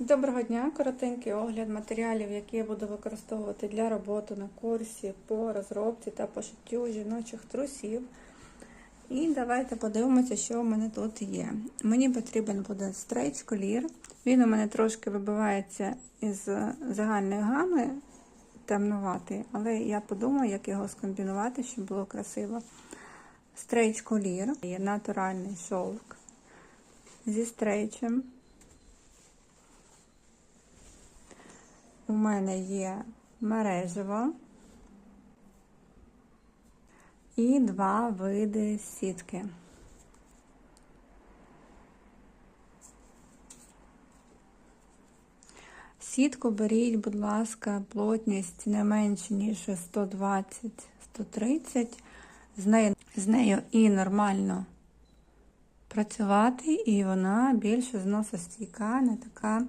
Доброго дня! Коротенький огляд матеріалів, які я буду використовувати для роботи на курсі по розробці та пошиттю жіночих трусів. І давайте подивимося, що у мене тут є. Мені потрібен буде стрейч колір. Він у мене трошки вибивається із загальної гами темнуватий, але я подумаю, як його скомбінувати, щоб було красиво. Стрейч колір є натуральний шовк зі стрейчем. У мене є мережево і два види сітки. Сітку беріть, будь ласка, плотність не менше, ніж 120-130. З нею, з нею і нормально працювати, і вона більше зносостійка, не така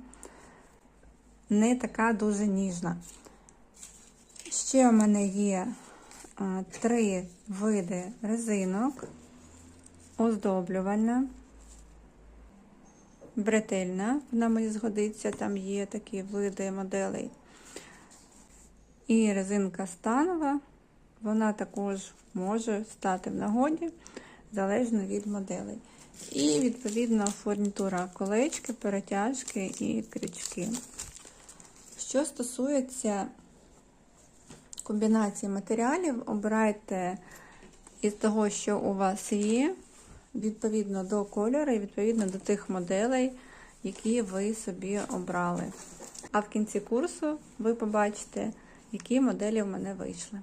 не така дуже ніжна. Ще у мене є а, три види резинок, оздоблювальна, бретельна, вона мені згодиться, там є такі види моделей. І резинка станова, вона також може стати в нагоді, залежно від моделей. І, відповідно, фурнітура колечки, перетяжки і крючки. Що стосується комбінації матеріалів, обирайте із того, що у вас є, відповідно до кольору і відповідно до тих моделей, які ви собі обрали. А в кінці курсу ви побачите, які моделі в мене вийшли.